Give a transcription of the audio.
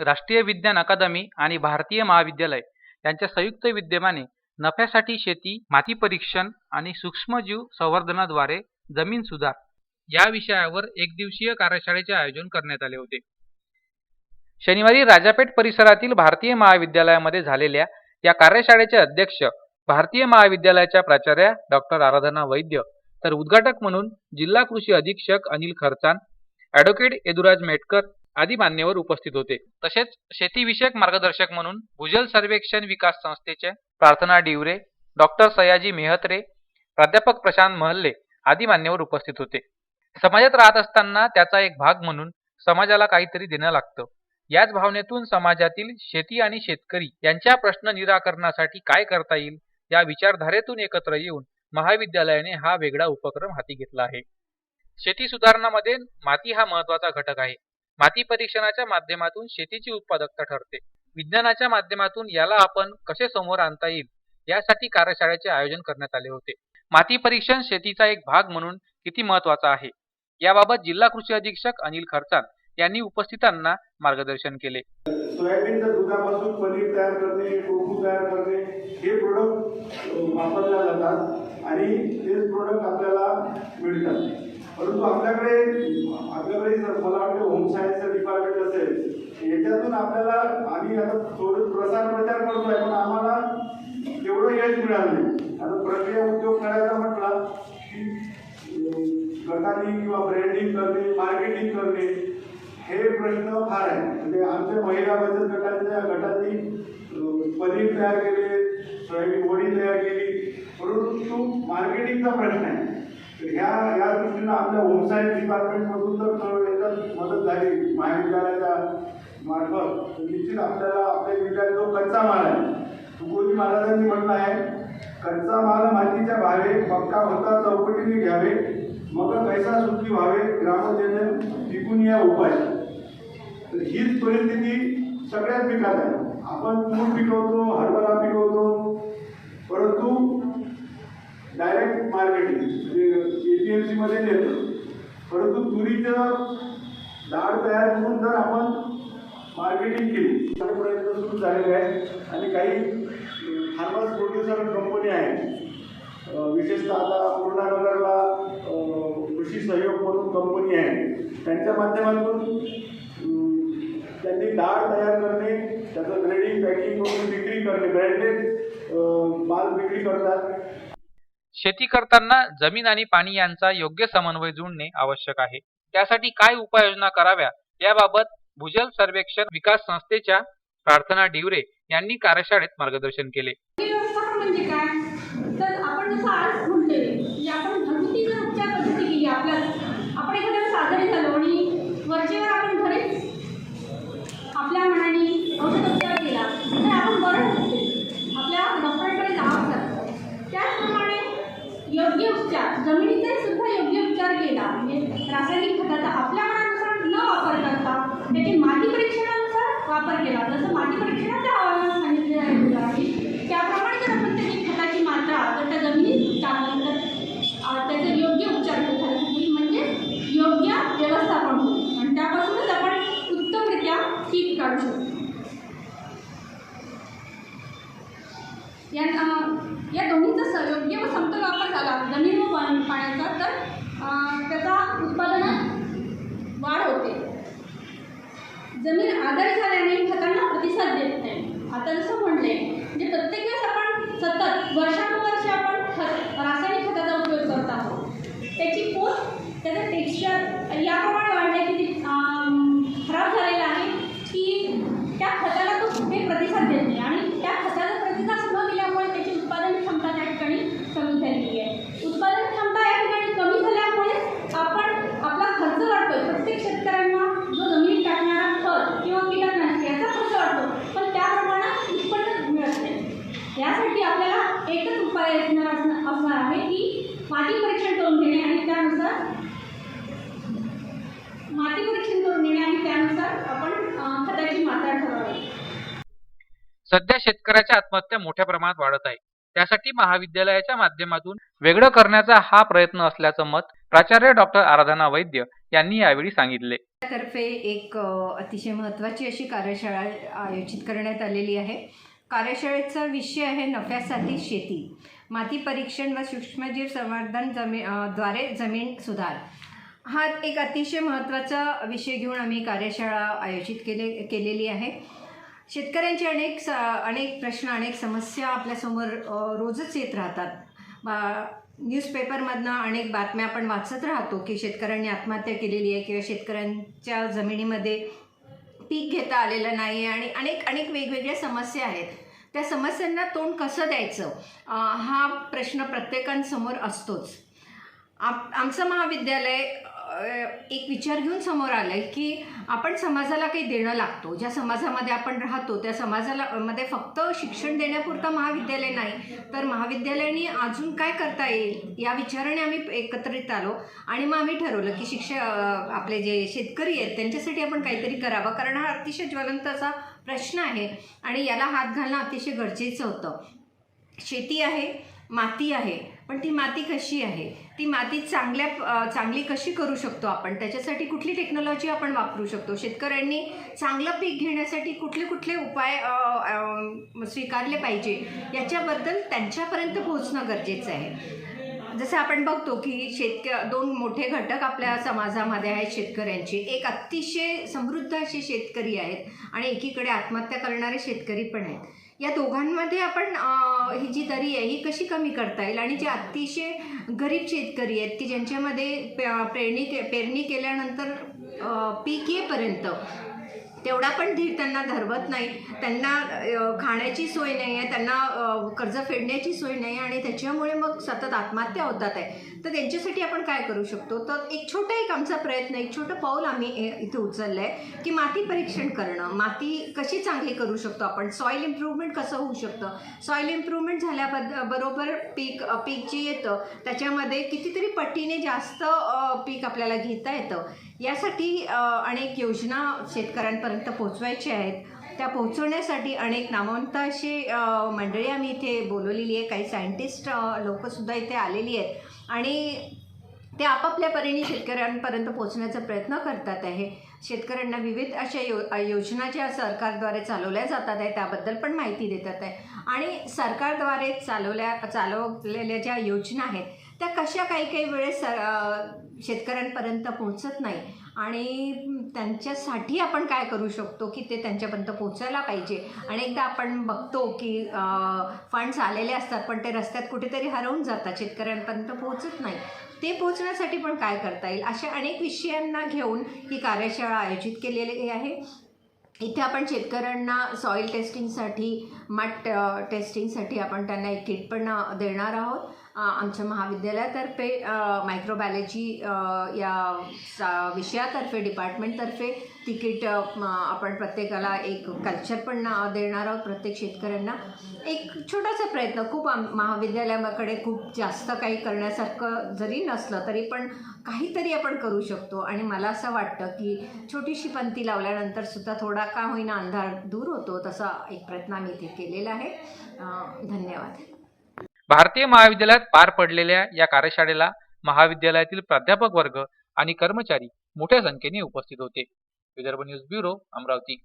राष्ट्रीय विज्ञान अकादमी आणि भारतीय महाविद्यालय यांच्या संयुक्त विद्यमाने नफ्यासाठी शेती माती परीक्षण आणि सूक्ष्मजीव संवर्धनाद्वारे जमीन सुधार या विषयावर एकदिवसीय कार्यशाळेचे आयोजन करण्यात आले होते. शनिवारी राजापेठ परिसरातील भारतीय महाविद्यालयामध्ये झालेल्या या कार्यशाळेचे अध्यक्ष भारतीय महाविद्यालयाच्या प्राचार्या डॉक्टर आराधना वैद्य तर उद्घाटक म्हणून जिल्हा कृषी अधीक्षक अनिल खरचान ॲडव्होकेट यदुराज मेटकर आदी मान्यवर उपस्थित होते. तसेच शेतीविषयक मार्गदर्शक म्हणून भूजल सर्वेक्षण विकास संस्थेचे प्रार्थना डिवरे डॉक्टर सयाजी मेहत्रे प्राध्यापक प्रशांत महल्ले आदी मान्यवर उपस्थित होते. समाजात राहत असताना त्याचा एक भाग म्हणून समाजाला काहीतरी देणं लागतं. याच भावनेतून समाजातील शेती आणि शेतकरी यांच्या प्रश्न निराकरणासाठी काय करता येईल या विचारधारेतून एकत्र येऊन महाविद्यालयाने हा वेगळा उपक्रम हाती घेतला आहे. शेती सुधारणामध्ये माती हा महत्त्वाचा घटक आहे. माती परीक्षणाच्या माध्यमातून शेतीची उत्पादकता ठरते. विज्ञानाच्या माध्यमातून याला आपण कसे समोर आणता येईल यासाठी कार्यशाळेचे आयोजन करण्यात आले होते. माती परीक्षण शेतीचा एक भाग म्हणून किती महत्त्वाचा आहे? याबाबत जिल्हा कृषी अधीक्षक अनिल खरचान यांनी उपस्थितांना मार्गदर्शन केले. सोयाबीनच्या दुधापासून पनीर तयार करणे टोफू तयार करणे हे प्रोडक्ट वापरल्या जातात आणि तेच प्रोडक्ट आपल्याला मिळतात. परंतु आपल्याकडे आपल्याकडे जर मला वाटतं होम सायन्सचं डिपार्टमेंट असेल याच्यातून आपल्याला आम्ही आता थोडं प्रसार प्रचार करतोय पण आम्हाला तेवढं यश मिळालं नाही. आता प्रक्रिया उद्योग करायचा म्हटला की गटानी गटाने किंवा ब्रँडिंग करणे मार्केटिंग करणे हे प्रश्न फार आहे म्हणजे आमच्या महिला बचत गटाच्या गटांनी पनीर तयार केले सोयाबीन वडी तयार केली परंतु मार्केटिंगचा प्रश्न आहे. ह्या या दृष्टीनं आपल्या होम सायन्स डिपार्टमेंटमधून तर याच्यात मदत झाली. महाविद्यालयाच्या मार्फत. तर निश्चित आपल्याला आपल्या विद्यालयात जो कच्चा माल आहे. तुकोजी महाराजांनी म्हटलं आहे कच्चा माल मातीच्या भावे पक्का होता चौकटीने घ्यावे मग पैसा सुखी व्हावे ग्रामजन टिकून या उपाय. तर हीच परिस्थिती सगळ्याच पिकात आहे. आपण तूर पिकवतो हरभरा पिकवतो परंतु डायरेक्ट मार्केटिंग म्हणजे ए पी एम सीमध्ये नेतो. परंतु तुरीचं डाळ तयार करून जर आपण मार्केटिंग केली तर प्रयत्न सुरू झालेले आहे. आणि काही फार्मर्स प्रोड्युसर कंपनी आहेत. विशेषतः आता पूर्णानगरला कृषी सहयोग म्हणून कंपनी आहे. त्यांच्या माध्यमातून त्यांनी डाळ तयार करणे त्याचं ग्रेडिंग पॅकिंग करून विक्री करणे. ब्रँडेड माल विक्री करतात. शेती करताना जमीन आणि पाणी यांचा योग्य समन्वय जुळणे आवश्यक आहे. त्यासाठी काय उपाययोजना कराव्या? याबाबत भूजल सर्वेक्षण विकास संस्थेच्या प्रार्थना डिवरे यांनी कार्यशाळेत मार्गदर्शन केले व्यवस्थापन म्हणजे काय तर आपण जसं आज म्हणतोय की आपण घरगुती जर उपचार पद्धती केली आपल्या आपण एखाद्या वेळेस आजारी झालो आणि वरचेवर आपण घरीच आपल्या मनाने औषधोपचार केला तर आपण बरं होते आपल्या डॉक्टरांकडे जावं लागतं त्याचप्रमाणे योग्य उपचार जमिनीचा सुद्धा योग्य उपचार केला म्हणजे रासायनिक खताचा आपल्या मनानुसार न वापर करता त्याची माती परीक्षणानुसार वापर केला जसं माती परीक्षणाच्या अहवालात सांगितलेलं आहे तुला आधी त्याप्रमाणे जर आपण त्याची खताची मात्रा जर त्या जमिनीत टाकली तर अं, त्याचे योग्य उपचार झाले होईल म्हणजे योग्य व्यवस्थापन होईल आणि त्यापासूनच आपण उत्तमरित्या पीक काढू शकतो या अं, या दोन्हीचा स योग्य व समतोल वापर झाला जमीन व पाणी- पाण्याचा तर अं, त्याचा उत्पादनात वाढ होते जमीन आधार झाल्याने खतांना प्रतिसाद देत नाही. आता जसं म्हणले म्हणजे प्रत्येक वेळेस आपण सतत वर्षानुवर्ष आपण खत रासायनिक खताचा उपयोग करत आहोत त्याची पोत त्याचं टेक्स्चर याप्रमाणे वाढलं की ते अं, खराब झालेलं आहे की त्या खताला तो कुठे प्रतिसाद देत नाही आणि त्या खताचा प्रतिसाद न दिल्यामुळे त्याची उत्पादन क्षमता त्या ठिकाणी कमी झालेली आहे उत्पादन क्षमता या ठिकाणी कमी झाल्यामुळे आपण आपला खर्च वाढतोय प्रत्येक शेतकऱ्यांना जो जमिनीत टाकणारा खत किंवा कीटकनाशक याचा खर्च वाढतो पण त्या प्रमाणात उत्पन्न मिळत नाही यासाठी आपल्याला एकच उपाय असणार असणार असणार आहे की माती परीक्षण करून घेणे आणि त्यानुसार माती परीक्षण करून घेणे आणि त्यानुसार आपण अं, खताची मात्रा ठरवावी सध्या शेतकऱ्याच्या आत्महत्या मोठ्या प्रमाणात वाढत आहे. त्यासाठी महाविद्यालयाच्या माध्यमातून वेगळं करण्याचा हा प्रयत्न असल्याचं मत प्राचार्य डॉक्टर आराधना वैद्य यांनी यावेळी सांगितले. तर्फे एक अतिशय महत्त्वाची अशी कार्यशाळा आयोजित करण्यात आलेली आहे. कार्यशाळेचा विषय आहे नफ्यासाठी शेती. माती परीक्षण व सूक्ष्मजीव संवर्धन जमी द्वारे जमीन सुधार. हा एक अतिशय महत्त्वाचा विषय घेऊन आम्ही कार्यशाळा आयोजित केले केलेली आहे. शेतकऱ्यांचे अनेक स अनेक प्रश्न अनेक समस्या आपल्यासमोर रोजच येत राहतात. न्यूजपेपरमधनं अनेक बातम्या आपण वाचत राहतो की शेतकऱ्यांनी आत्महत्या केलेली आहे किंवा शेतकऱ्यांच्या जमिनीमध्ये पीक घेता आलेलं नाही आहे आणि अनेक अनेक वेगवेगळ्या समस्या आहेत. त्या समस्यांना तोंड कसं द्यायचं? हा प्रश्न प्रत्येकांसमोर असतोच. आप आमचं महाविद्यालय एक विचार घेऊन समोर आलं आहे की आपण समाजाला काही देणं लागतो. ज्या समाजामध्ये आपण राहतो त्या समाजाला मध्ये फक्त शिक्षण देण्यापुरता महाविद्यालय नाही तर महाविद्यालयाने अजून काय करता येईल? या विचाराने आम्ही एकत्रित आलो आणि मग आम्ही ठरवलं की शिक्ष आपले जे शेतकरी आहेत त्यांच्यासाठी आपण काहीतरी करावं. कारण हा अतिशय ज्वलंत असा प्रश्न आहे आणि याला हात घालणं अतिशय गरजेचं होतं. शेती आहे माती आहे पण ती माती कशी आहे? ती माती चांगल्या चांगली कशी करू शकतो आपण? त्याच्यासाठी कुठली टेक्नॉलॉजी आपण वापरू शकतो? शेतकऱ्यांनी चांगलं पीक घेण्यासाठी कुठले कुठले उपाय स्वीकारले पाहिजे? याच्याबद्दल त्यांच्यापर्यंत पोहोचणं गरजेचं आहे. जसं आपण बघतो की शेतक दोन मोठे घटक आपल्या समाजामध्ये आहेत शेतकऱ्यांचे. एक अतिशय समृद्ध असे शेतकरी आहेत आणि एकीकडे आत्महत्या करणारे शेतकरी पण आहेत. या दोघांमध्ये आपण ही जी दरी आहे ही कशी कमी करता येईल? आणि जे अतिशय गरीब शेतकरी आहेत की ज्यांच्यामध्ये पेरणी के पेरणी केल्यानंतर पीक येईपर्यंत तेवढा पण धीर त्यांना धरवत नाही. त्यांना खाण्याची सोय नाही आहे त्यांना कर्ज फेडण्याची सोय नाही आहे आणि त्याच्यामुळे मग सतत आत्महत्या होतात आहे. तर त्यांच्यासाठी आपण काय करू शकतो? तर एक छोटा एक आमचा प्रयत्न एक छोटं पाऊल आम्ही ए- इथे उचललं आहे की माती परीक्षण करणं. माती कशी चांगली करू शकतो आपण? सॉईल इम्प्रूव्हमेंट कसं होऊ शकतं? सॉईल इम्प्रूव्हमेंट झाल्याबद बरोबर पीक पीक जे येतं त्याच्यामध्ये कितीतरी पटीने जास्त पीक आपल्याला घेता येतं. यासाठी अनेक योजना शेतकऱ्यांपर्यंत पोचवायच्या आहेत. त्या पोहोचवण्यासाठी अनेक नामवंत अशी मंडळी आम्ही इथे बोलवलेली आहे. काही सायंटिस्ट लोकंसुद्धा इथे आलेली आहेत. आणि ते आपापल्या परीने शेतकऱ्यांपर्यंत पोहोचण्याचा प्रयत्न करतात आहे. शेतकऱ्यांना विविध अशा यो योजना ज्या सरकारद्वारे चालवल्या जातात आहे त्याबद्दल पण माहिती देतात आहे. आणि सरकारद्वारे चालवल्या चालवलेल्या ज्या योजना आहेत त्या कशा काही काही वेळेस सर शेतकऱ्यांपर्यंत पोहोचत नाही. आणि त्यांच्यासाठी आपण काय करू शकतो की ते त्यांच्यापर्यंत पोहोचायला पाहिजे? अनेकदा आपण बघतो की फंड्स आलेले असतात पण ते रस्त्यात कुठेतरी हरवून जातात शेतकऱ्यांपर्यंत पोहोचत नाही. ते पोहोचण्यासाठी पण काय करता येईल? अशा अनेक विषयांना घेऊन ही कार्यशाळा आयोजित केलेली आहे. इथे आपण शेतकऱ्यांना सॉईल टेस्टिंगसाठी मट टेस्टिंगसाठी आपण त्यांना एक किट पण देणार आहोत. आमच्या महाविद्यालयातर्फे मायक्रोबायोलॉजी या सा- विषयातर्फे डिपार्टमेंटतर्फे तिकीट आपण प्रत्येकाला एक कल्चर पण देणार आहोत प्रत्येक शेतकऱ्यांना. एक छोटासा प्रयत्न खूप आम महाविद्यालयाकडे खूप जास्त काही करण्यासारखं जरी नसलं तरी पण काहीतरी आपण करू शकतो. आणि मला असं वाटतं की छोटीशी पंती लावल्यानंतर सुद्धा थोडा का होईना अंधार दूर होतो तसा एक प्रयत्न आम्ही इथे केलेला आहे. धन्यवाद. भारतीय महाविद्यालयात पार पडलेल्या या कार्यशाळेला महाविद्यालयातील प्राध्यापक वर्ग आणि कर्मचारी मोठ्या संख्येने उपस्थित होते. Vidarbha news bureau Amravati.